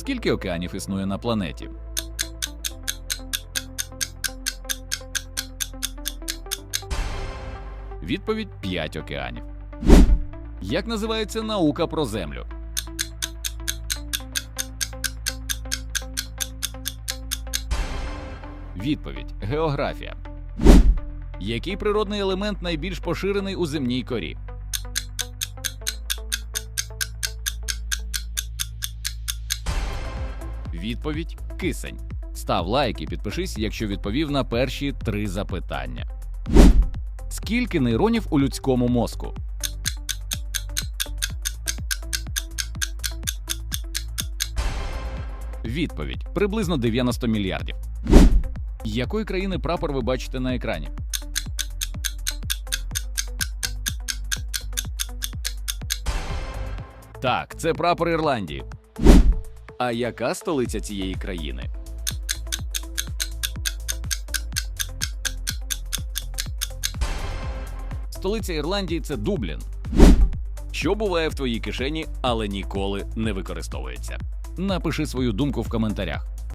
Скільки океанів існує на планеті? Відповідь 5 океанів. Як називається наука про землю? Відповідь географія. Який природний елемент найбільш поширений у земній корі? Відповідь кисень. Став лайк і підпишись, якщо відповів на перші три запитання. Скільки нейронів у людському мозку? Відповідь приблизно 90 мільярдів. Якої країни прапор ви бачите на екрані? Так, це прапор Ірландії. А яка столиця цієї країни? Столиця Ірландії це Дублін. Що буває в твоїй кишені, але ніколи не використовується. Напиши свою думку в коментарях.